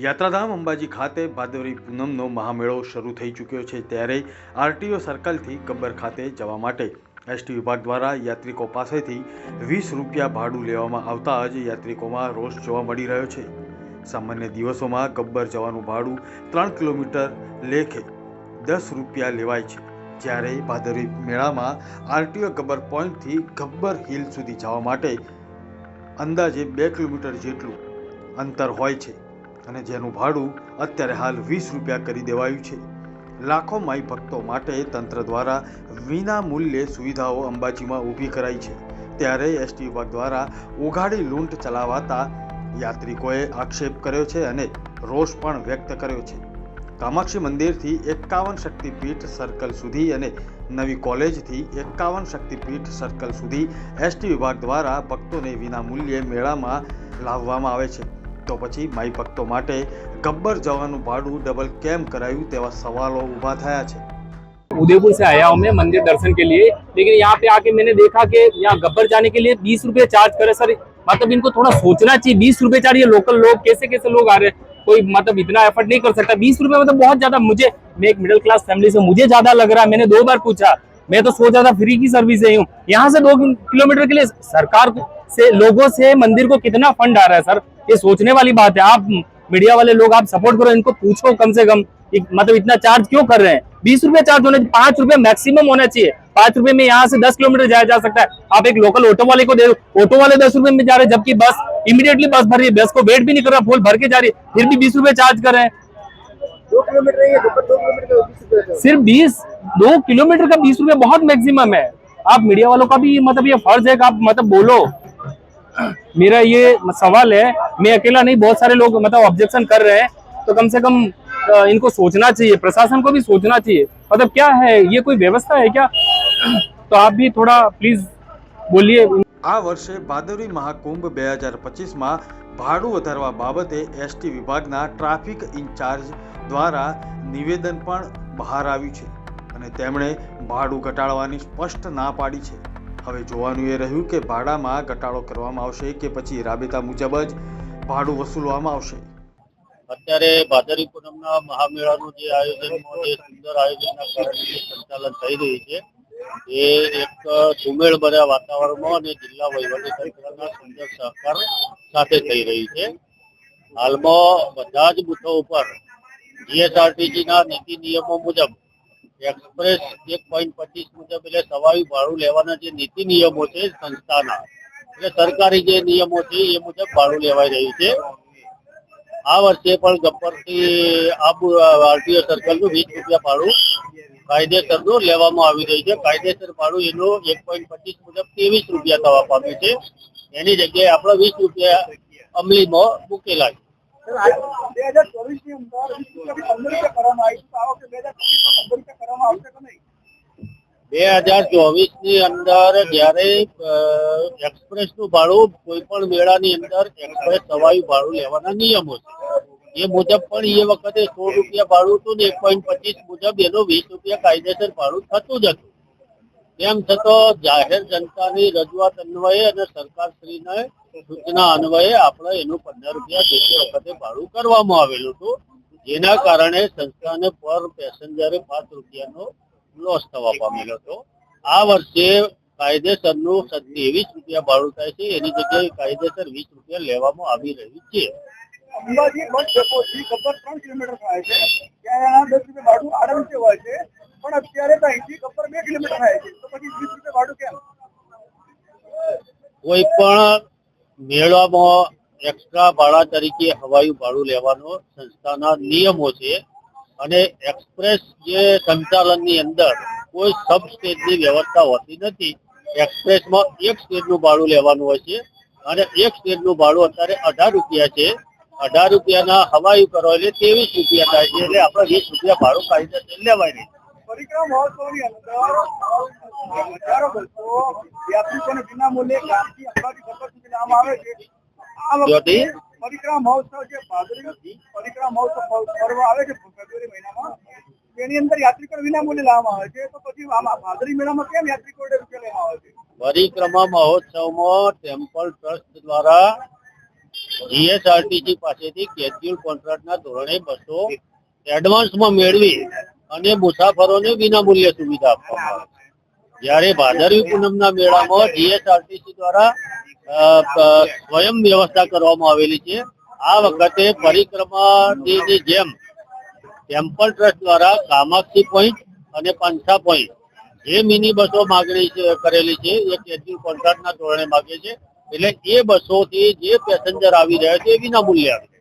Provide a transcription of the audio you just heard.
યાત્રાધામ અંબાજી ખાતે ભાદરવી પૂનમનો મહામેળો શરૂ થઈ ચૂક્યો છે ત્યારે આરટીઓ સર્કલથી ગબ્બર ખાતે જવા માટે એસટી વિભાગ દ્વારા યાત્રિકો પાસેથી વીસ રૂપિયા ભાડું લેવામાં આવતા જ યાત્રિકોમાં રોષ જોવા મળી રહ્યો છે. સામાન્ય દિવસોમાં ગબ્બર જવાનું ભાડું ત્રણ કિલોમીટર લેખે દસ રૂપિયા લેવાય છે. જ્યારે ભાદરવી મેળામાં આરટીઓ ગબ્બર પોઈન્ટથી ગબ્બર હિલ સુધી જવા માટે અંદાજે બે કિલોમીટર જેટલું અંતર હોય છે. અને જેનું ભાડું અત્યારે હાલ વીસ રૂપિયા કરી દેવાયું છે. લાખો માઈ ભક્તો માટે તંત્ર દ્વારા વિના મૂલ્યે સુવિધાઓ અંબાજીમાં ઊભી કરાઈ છે. ત્યારે એસટી વિભાગ દ્વારા ઉઘાડી લૂંટ ચલાવાતા યાત્રિકોએ આક્ષેપ કર્યો છે અને રોષ પણ વ્યક્ત કર્યો છે. કામાક્ષી મંદિરથી એકાવન શક્તિપીઠ સર્કલ સુધી અને નવી કોલેજથી એકાવન શક્તિપીઠ સર્કલ સુધી એસટી વિભાગ દ્વારા ભક્તોને વિના મૂલ્યે મેળામાં લાવવામાં આવે છે. તો પછી માઈ ભક્તો માટે ગબ્બર જવાનું ભાડું ડબલ કેમ કરાયું તેવા સવાલો ઊભા થયા છે उदयपुर से आया हूँ मैं मंदिर दर्शन के लिए लेकिन यहाँ पे आके मैंने देखा कि यहाँ गब्बर जाने के लिए बीस रुपए चार्ज करे सर मतलब इनको थोड़ा सोचना चाहिए बीस रुपए चार्ज ये लोकल लोग कैसे कैसे लोग आ रहे हैं कोई मतलब इतना एफर्ट नहीं कर सकता बीस रुपए मतलब बहुत ज्यादा मुझे मैं एक मिडिल क्लास फैमिली से मुझे ज्यादा लग रहा है मैंने दो बार पूछा मैं तो सोच रहा था फ्री की सर्विस है यूं यहाँ से दो किलोमीटर के लिए सरकार को- से लोगों से मंदिर को कितना फंड आ रहा है सर? ये सोचने वाली बात है। आप मीडिया वाले लोग आप सपोर्ट करो इनको पूछो कम से कम। मतलब इतना चार्ज क्यों कर रहे हैं? बीस रुपए चार्ज होने पाँच रुपए मैक्सिमम होना चाहिए। पाँच रुपए में यहाँ से दस किलोमीटर जाया जा सकता है। आप एक लोकल ऑटो वाले को दे दो। ऑटो वाले दस रुपए में जा रहे हैं जबकि बस इमीडिएटली बस भर रही है। बस को वेट भी नहीं कर रहा फुल भर के जा रही है। फिर भी बीस रुपए चार्ज कर रहे हैं। दो किलोमीटर सिर्फ़ बीस दो किलोमीटर का बीस रुपए बहुत मैक्सिमम है। आप मीडिया वालों का भी मतलब ये फ़र्ज़ है कि आप मतलब बोलो। मेरा ये सवाल है मैं अकेला नहीं बहुत सारे लोग मतलब ऑब्जेक्शन कर रहे हैं तो कम से कम अ, इनको सोचना चाहिए प्रशासन को भी सोचना चाहिए मतलब क्या है ये कोई व्यवस्था है क्या तो आप भी थोड़ा प्लीज बोलिए આ વર્ષે ભાદરવી મહાકુંભ બે હજાર પચીસમાં ભાડું વધારવા બાબતે એસટી વિભાગના ટ્રાફિક ઇન્ચાર્જ દ્વારા નિવેદન પણ બહાર આવ્યું છે અને તેમણે ભાડું ઘટાડવાની સ્પષ્ટ ના પાડી છે હવે જોવાનું એ રહ્યું કે ભાડામાં ઘટાડો કરવામાં આવશે કે પછી રાબેતા મુજબ જ ભાડું વસૂલવામાં આવશે? અત્યારે ભાદરી પૂનમના મહામેળાનું જે આયોજન સુંદર આયોજનના કારણે સંચાલન થઈ રહ્યું છે, એ એક સુમેળ ભર્યા વાતાવરણમાં અને જિલ્લા વહીવટી તંત્રના સુંદર સહકાર સાથે થઈ રહી છે. હાલમાં બધા જ બુથો ઉપર જીએસઆરટીસી ના નીતિ નિયમો મુજબ એક્સપ્રેસ એક પોઈન્ટ પચીસ મુજબ એટલે સવારી ભાડું લેવાના જે નીતિ નિયમો છે સંસ્થાના, એટલે સરકારી જે નિયમો છે એ મુજબ ભાડું લેવાઈ રહ્યું છે. આ વર્ષે પણ ગબ્બરથી આરટીઓ સર્કલનું વીસ રૂપિયા ભાડું કાયદેસરનું લેવામાં આવી રહ્યું છે. કાયદેસર ભાડું એનું એક પોઈન્ટ પચીસ મુજબ ત્રેવીસ રૂપિયા થવા પામ્યું છે. એની જગ્યાએ આપણે વીસ રૂપિયા અમલીમાં મૂકેલા છે. બે હજાર ચોવીસની અંદર પંદર જયારે એક્સપ્રેસનું ભાડું કોઈ પણ મેળાની અંદર એક્સપ્રેસ સવાયું ભાડું લેવાના નિયમો છે. એ મુજબ પણ એ વખતે સો રૂપિયા ભાડું હતું ને એક પોઈન્ટ પચીસ મુજબ એનું વીસ રૂપિયા કાયદેસર ભાડું થતું જ હતું. તેમ છતાં જાહેર જનતાની રજૂઆત અન્વયે અને સરકારશ્રીને સૂચના અન્વયે આપણે એનું પંદર રૂપિયા જે વખતે ભાડું કરવામાં આવેલું હતું. જેના કારણે સંસ્થાને પર પેસેન્જરે પાંચ રૂપિયાનો લોસ થવા પામેલો હતો. આ વર્ષે કાયદેસરનું ત્રેવીસ રૂપિયા ભાડું થાય છે. એની જગ્યાએ કાયદેસર વીસ રૂપિયા લેવામાં આવી રહ્યું છે. અંબાજી બસ ડેપોથી ગબ્બર ત્રણ કિલોમીટર થાય છે. કોઈ પણ મેળામાં એક્સ્ટ્રા ભાડા તરીકે હવાયું ભાડું લેવાનો સંસ્થાના નિયમો છે અને એક્સપ્રેસ જે સંચાલનની અંદર કોઈ સબ સ્ટેજની વ્યવસ્થા હોતી નથી એક્સપ્રેસમાં એક સ્ટેજનું ભાડું લેવાનું હોય છે અને એક સ્ટેજનું ભાડું અત્યારે અઢાર રૂપિયા છે. અઢાર રૂપિયાના હવાયું કરો એટલે ત્રેવીસ રૂપિયા થાય છે. એટલે આપણે વીસ રૂપિયા ભાડું કાયદેસર લેવાય નહીં. પરિક્રમા મહોત્સવની અંદર હજારો ભક્તો યાત્રિકોને વિના મૂલ્યે ગામથી અંબાજી ગબ્બર નામ આવે છે. આ વખતે પરિક્રમા મહોત્સવ જે ભાદરવી પરિક્રમા મહોત્સવ પર્વ આવે છે ફેબ્રુઆરી મહિનામાં. તેની અંદર યાત્રિકો વિના મૂલ્યે લાવવામાં આવે છે. તો પછી આમાં ભાદરવી મેળામાં કેમ યાત્રિકો રૂપિયા લેવામાં આવે છે? પરિક્રમા મહોત્સવમાં ટેમ્પલ ટ્રસ્ટ દ્વારા જીએસઆરટીસી પાસેથી કેજ્યુઅલ કોન્ટ્રાક્ટના ધોરણે બસો એડવાન્સમાં મેળવી અને મુસાફરોને વિનામૂલ્યે સુવિધા આપવામાં આવે છે. જ્યારે ભાદરવી પૂનમના મેળામાં જીએસઆરટીસી દ્વારા સ્વયં વ્યવસ્થા કરવામાં આવેલી છે. આ વખતે પરિક્રમાની જેમ ટેમ્પલ ટ્રસ્ટ દ્વારા કામાક્ષી પોઈન્ટ અને પાંચસા પોઈન્ટ જે મિની બસો માગણી કરેલી છે, એ કેજ્યુઅલ કોન્ટ્રાક્ટના ધોરણે માગે છે. એટલે એ બસોથી જે પેસેન્જર આવી રહ્યા છે, એ વિનામૂલ્યે આવે.